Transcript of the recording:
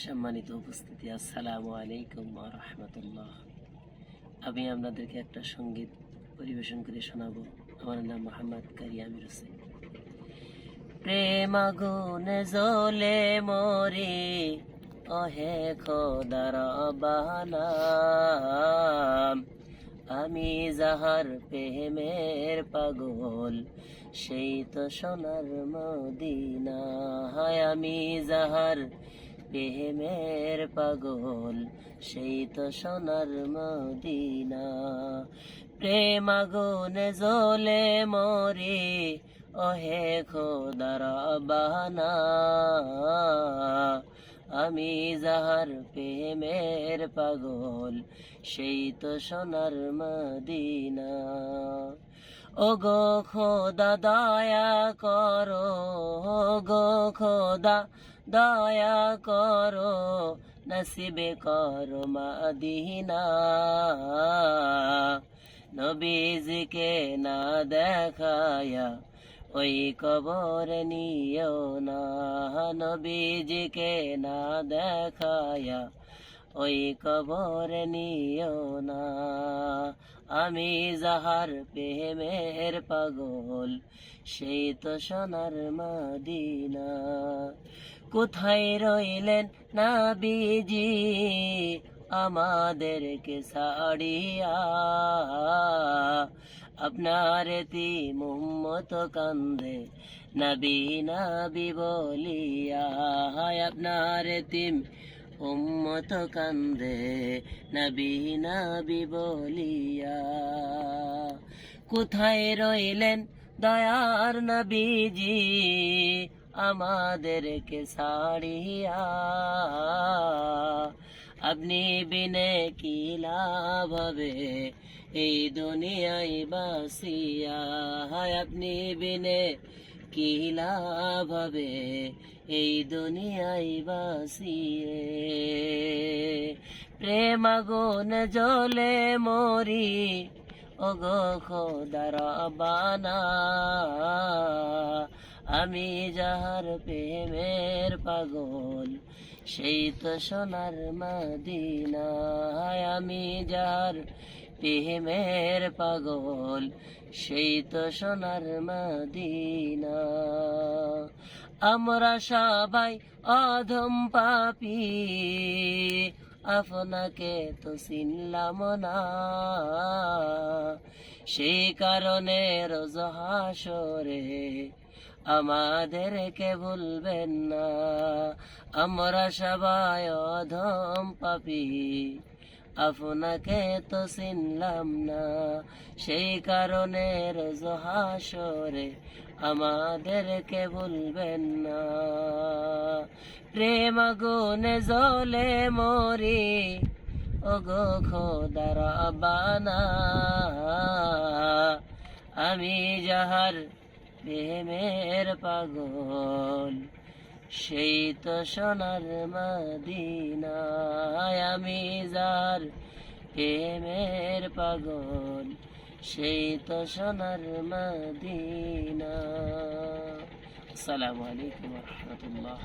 সম্মানিত উপস্থিতি, আসসালামু আলাইকুম রহমতুল্লাহ। আমি আপনাদেরকে একটা সংগীত পরিবেশন করে শোনাবো। আমার নাম মোহাম্মদ কারি আমির হোসেন। প্রেম আগুন জ্বলে মরে, অহে খোদার বাহানাম আমি যাহার প্রেমের পাগল, সেই তো সোনার মদিনা হায় আমি যাহার প্রেমের পাগল, সেই তো সোনার মদিনা। প্রেম আগুন জ্বলে মরে, ওহে খোদার বাহানা। আমি যাহার প্রেমের পাগল, সেই তো সোনার মদিনা। ও গো খোদা, দয়া করো গো খোদা দয়া করো, নসিবে করো মদিনা। নবীজিকে না দেখায়া ওই কবর নিও না। নবীজিকে না দেখায়া ওই কবর নিও না। আমি যাহার প্রেমের পাগল, সেই তো সোনার মদিনা। কোথায় রইলেন না বিজি আমাদেরকে সাড়িয়া আপনার তি মুম্মত কান্দে, নবী নবী বলিয়া আপনার তিম উম্মত কান্দে, নবী নবী বলিয়া। কোথায় রইলেন দয়ার নবীজি? আমাদেরকে সাড়িয়া আপনি বিনে কি লাভ হবে? এই দুনিয়ায় বাসিয়া আপনি বিনে কি লাভ হবে? এই দুনিয়ায় বাসিয়ে প্রেম আগুন জ্বলে মরি, ওগো খোদার বানা। আমি যাহার প্রেমের পাগল, সেই তো সোনার মদিনা আমি যাহার প্রেমের পাগল, সেই তো সোনার মদিনা আমরা সবাই অধম পাপি আপনাকে তো চিনলাম না। সেই কারণে রোজ হাসরে আমাদেরকে বলবেন না। আমরা সবাই অধম পাপি। আপনাকে তো চিনলাম না। সেই কারণে রোজ হাসরে আমাদেরকে ভুলবেন না। প্রেম গুনে জ্বলে মরি, ওগো খোদার বানা আমি যাহার প্রেমের পাগল সেই তো সোনার মদিনায় আমি যার প্রেমের পাগল। সেই তো সোনার মদিনা। আসসালামু আলাইকুম রহমতুল্লাহ।